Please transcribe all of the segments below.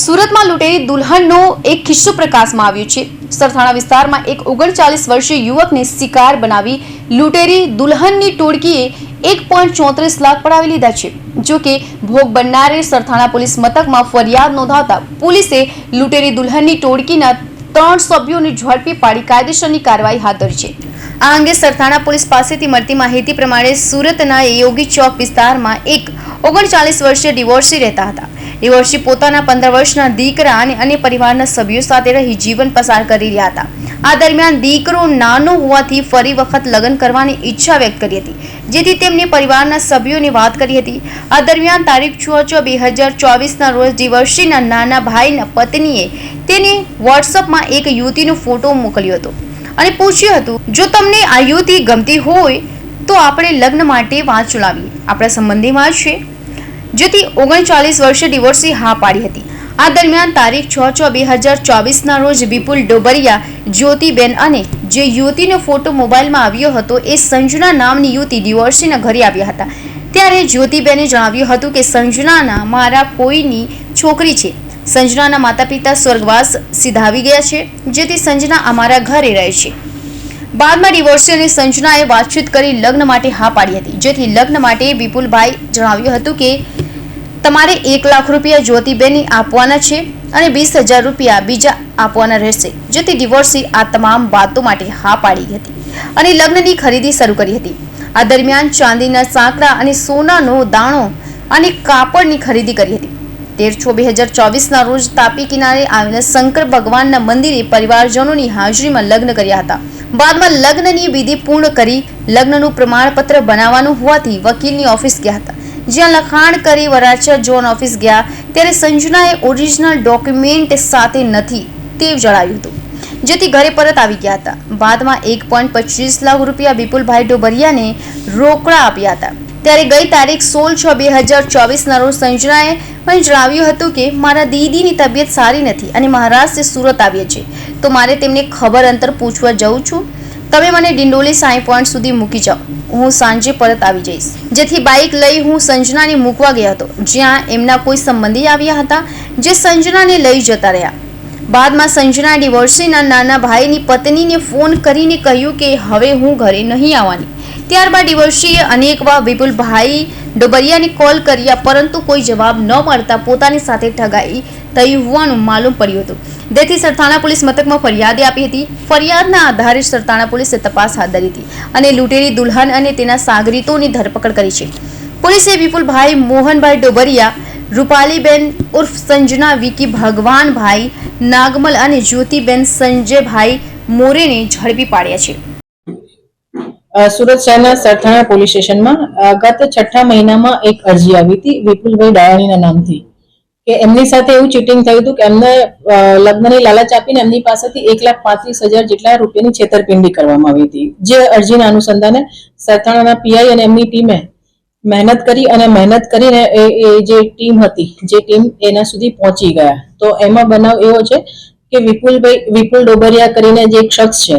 સુરતમાં લૂંટેરી દુલ્હનનો એક કિસ્સો પ્રકાશમાં આવ્યો છે. સરથાણા વિસ્તારમાં એક ઓગણચાલીસ વર્ષીય યુવકને શિકાર બનાવી લૂંટેરી દુલ્હનની ટોળકીએ એક પોઈન્ટ ચોત્રીસ લાખ પડાવી લીધા છે. જો કે ભોગ બનનારે સરથાણા પોલીસ મથકમાં ફરિયાદ નોંધાવતા પોલીસે લૂંટેરી દુલ્હનની ટોળકીના ત્રણ સભ્યોને ઝડપી પાડી કાયદેસરની કાર્યવાહી હાથ ધરી છે. આ અંગે સરથાણા પોલીસ પાસેથી મળતી માહિતી પ્રમાણે સુરતના યોગી ચોક વિસ્તારમાં એક ઓગણચાલીસ વર્ષીય ડિવોર્સી રહેતા હતા. ડિવોર્સી પોતાના પંદર વર્ષના દીકરા અને અન્ય પરિવારના સભ્યો સાથે રહી જીવન પસાર કરી રહ્યા હતા. આ દરમિયાન દીકરો નાનો હોવાથી ફરી વખત લગ્ન કરવાની ઈચ્છા વ્યક્ત કરી હતી, જેથી તેમને પરિવારના સભ્યોની વાત કરી હતી. આ દરમિયાન તારીખ છ છ બે હજાર ચોવીસના રોજ ડિવોર્સીના નાના ભાઈના પત્નીએ તેને વોટ્સઅપમાં એક યુવતીનો ફોટો મોકલ્યો હતો. અને પૂછ્યું હતું, જો તમને આ યુવતી ગમતી હોય, તો આપણે લગ્ન માટે વાત ચલાવીએ. આપણા સંબંધીમાં છે. જેથી ઓગણચાલીસ વર્ષે ડિવોર્સી હા પાડી હતી. આ દરમિયાન તારીખ છ છ બે હજાર ચોવીસના રોજ વિપુલ ડોબરિયા, જ્યોતિબેન અને જે યુવતીનો ફોટો મોબાઈલમાં આવ્યો હતો, એ સંજુના નામની યુવતી ડિવોર્સીના ઘરે આવ્યા હતા. ત્યારે જ્યોતિબેને જણાવ્યું હતું કે સંજનાના મારા કોઈની છોકરી છે. સંજનાના માતા પિતા સ્વર્ગવાસ સીધાવી ગયા છે, જેથી સંજના અમારા ઘરે રહે છે. બાદમાં ડિવોર્સી અને સંજનાએ વાતચીત કરી લગ્ન માટે હા પાડી હતી, જેથી લગ્ન માટે વિપુલભાઈ જણાવ્યું હતું કે, તમારે એક લાખ રૂપિયા જ્યોતિબેનની આપવાના છે અને વીસ હજાર રૂપિયા બીજા આપવાના રહેશે. જેથી ડિવોર્સી આ તમામ વાતો માટે હા પાડી હતી અને લગ્નની ખરીદી શરૂ કરી હતી. આ દરમિયાન ચાંદીના સાંકડા અને સોનાનો દાણો અને કાપડની ખરીદી કરી હતી. તેર છ બે હજાર ચોવીસના રોજ તાપી કિનારે આવેલા શંકર ભગવાનના મંદિરે પરિવારજનોની હાજરીમાં લગ્ન કર્યા હતા. બાદમાં લગ્નની વિધિ પૂર્ણ કરી લગ્નનું પ્રમાણપત્ર બનાવવાનું હોવાથી વકીલની ઓફિસ ગયા હતા. જ્યાં લખાણ કરી વરાછા ઝોન ઓફિસ ગયા, ત્યારે સંજનાએ ઓરિજિનલ ડોક્યુમેન્ટ સાથે નથી તેવું જણાવ્યું હતું. જેથી ઘરે પરત આવી ગયા હતા. બાદમાં એક પોઈન્ટ પચીસ લાખ રૂપિયા વિપુલભાઈ ડોબરિયાને રોકડા આપ્યા હતા. ત્યારે ગઈ તારીખ સોળ છ બે હજાર ચોવીસના રોજ સંજનાએ પણ જણાવ્યું હતું કે મારા દીદીની તબિયત સારી નથી અને મહારાષ્ટ્ર સુરત આવીએ છે તો મારે તેમને ખબર અંતર પૂછવા જઉં છું. તમે મને ડિંડોલી સાંઈ પોઈન્ટ સુધી મૂકી જાઓ. હું સાંજે પરત આવી જઈશ. જેથી બાઇક લઈ હું સંજનાને મૂકવા ગયો હતો. જ્યાં એમના કોઈ સંબંધી આવ્યા હતા જે સંજનાને લઈ જતા રહ્યા. બાદમાં સંજના ડિવોર્સીના નાના ભાઈની પત્નીને ફોન કરીને કહ્યું કે હવે હું ઘરે નહીં આવવાની. ત્યારબાદ ડિવોર્સીએ અનેકવાર વિપુલભાઈ ડોબરિયાને કોલ કર્યા, પરંતુ કોઈ જવાબ ન મળતા પોતાની સાથે ઠગાઈ થઈ હોવાનું માલુમ પડ્યું હતું. જેથી સરથાણા પોલીસ મથકમાં ફરિયાદ આપી હતી. ફરિયાદના આધારે સરથાણા પોલીસે તપાસ હાથ ધરી હતી અને લૂંટેરી દુલ્હન અને તેના સાગરીતોની ધરપકડ કરી છે. પોલીસે વિપુલભાઈ મોહનભાઈ ડોબરિયા, રૂપાલીબેન ઉર્ફ સંજના, વિકી ભગવાનભાઈ, નાગમલ અને જ્યોતિબેન સંજયભાઈ મોરેને ઝડપી પાડ્યા છે. સુરત શહેરના સરથાણા પોલીસ સ્ટેશનમાં ગત છઠ્ઠા મહિનામાં એક અરજી આવી હતી વિપુલભાઈ ડાયાણીના નામથી, કે એમની સાથે એવું ચીટિંગ થયું હતું કે એમને લગ્નની લાલચ આપીને એમની પાસેથી એક લાખ પાંત્રીસ હજાર જેટલા રૂપિયાની છેતરપિંડી કરવામાં આવી હતી. જે અરજીના અનુસંધાને સરથાણાના પીઆઈ અને એમની ટીમે મહેનત કરી અને મહેનત કરીને એ જે ટીમ હતી, જે ટીમ એના સુધી પહોંચી ગયા. તો એમાં બનાવ એવો છે કે વિપુલભાઈ, વિપુલ ડોબરિયા કરીને જે એક શખ્સ છે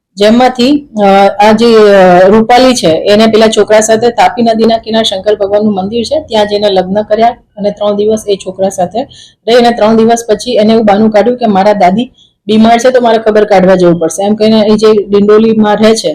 જેમાંથી આ જે રૂપાલી છે, એને પેલા છોકરા સાથે તાપી નદીના કિનારે શંકર ભગવાનનું મંદિર છે, ત્યાં જઈને લગ્ન કર્યા અને ત્રણ દિવસ એ છોકરા સાથે રહી અને ત્રણ દિવસ પછી એને એવું બાનું કાઢ્યું કે મારા દાદી બીમાર છે તો મારે ખબર કાઢવા જવું પડશે. એમ કહીને એ જે ડિંડોલીમાં રહે છે,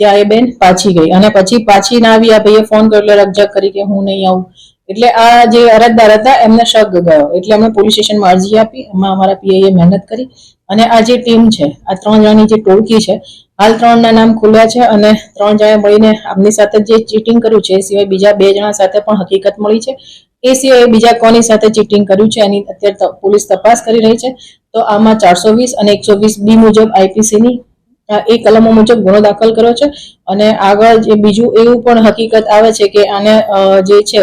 ત્યાં એ બેન પાછી ગઈ અને પછી પાછી ના આવી આ ભાઈએ ફોન કર્યો, એટલે રકજક કરી કે હું નહીં આવું. એટલે આ જે અરજદાર હતા, એમને શક ગયો. એટલે અમે પોલીસ સ્ટેશનમાં અરજી આપી, એમાં અમારા પીઆઈએ મહેનત કરી અને આ જે ટીમ છે, આ ત્રણ જણાની જે ટોળકી છે, હાલ ત્રણના નામ ખુલ્યા છે અને ત્રણ જણાએ મળીને આમની સાથે જે ચીટિંગ કર્યું છે, એ સિવાય બીજા બે જણા સાથે પણ હકીકત મળી છે. એ સિવાય બીજા કોની સાથે ચીટિંગ કર્યું છે, એની અત્યારે પોલીસ તપાસ કરી રહી છે. તો આમાં ચારસો વીસ અને એકસો વીસ બી મુજબ આઈપીસીની એ કલમો મુજબ ગુનો દાખલ કર્યો છે. અને આગળ જે બીજું એવું પણ હકીકત આવે છે કે આને જે છે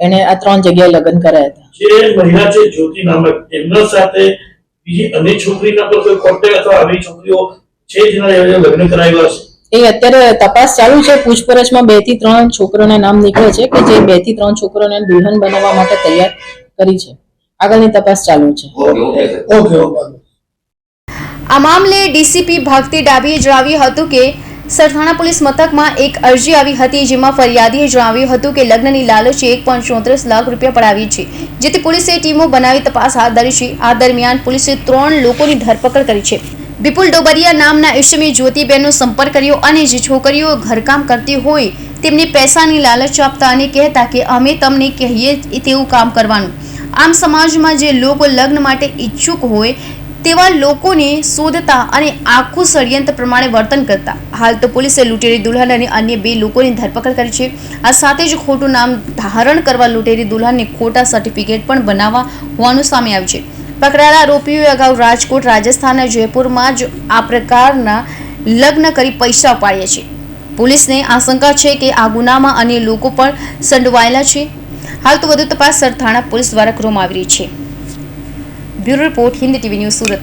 એને આ ત્રણ જગ્યાએ લગ્ન કર્યા હતા. જે મહિલા છે જ્યોતિ નામક એમના સાથે બીજી અનેક છોકરીના પર કોઈ કોન્ટેક્ટ અથવા આવી છોકરીઓ છે જેના લગ્ન કરાવ્યા છે? એ અત્યારે તપાસ ચાલુ છે. પૂછપરછમાં બેથી ત્રણ છોકરોના નામ નીકળે છે કે જે બેથી ત્રણ છોકરોને દુલ્હન બનાવવા માટે તૈયાર કરી છે. આગળની તપાસ ચાલુ છે. Okay okay. આ મામલે ડીસીપી ભક્તિ ડાભીએ જણાવ્યું હતું કે સરથાણા પોલીસ મથકમાં એક અરજી આવી હતી જેમાં ફરિયાદીએ જણાવ્યું હતું કે લગ્નની લાલચે એક લાખ રૂપિયા પડાવી છે, જેથી પોલીસે ટીમો બનાવી તપાસ હાથ ધરી છે. આ દરમિયાન પોલીસે ત્રણ લોકોની ધરપકડ કરી છે. વિપુલ ડોબરિયા નામના ઈસમે જ્યોતિબેનનો સંપર્ક કર્યો અને જે છોકરીઓ ઘરકામ કરતી હોય તેમને પૈસાની લાલચ આપતા અને કહેતા કે અમે તમને કહીએ તેવું કામ કરવાનું. આમ સમાજમાં જે લોકો લગ્ન માટે ઈચ્છુક હોય તેવા લોકોને શોધતા અને આખું ષડયંત્ર પ્રમાણે વર્તન કરતા. હાલ તો પોલીસે લૂંટેરી દુલ્હન અને અન્ય બે લોકોની ધરપકડ કરી છે. આ સાથે જ ખોટું નામ ધારણ કરવા લૂંટેરી દુલ્હનને ખોટા સર્ટિફિકેટ પણ બનાવવા હોવાનું સામે આવ્યું છે. પકડાયેલા આરોપીઓએ અગાઉ રાજકોટ રાજસ્થાનના જયપુરમાં જ આ પ્રકારના લગ્ન કરી પૈસા ઉપાડ્યા છે. પોલીસને આશંકા છે કે આ ગુનામાં અન્ય લોકો પણ સંડોવાયેલા છે. હાલ તો વધુ તપાસ સરથાણા પોલીસ દ્વારા કરવામાં આવી રહી છે. Bureau report Hindi T V news Surat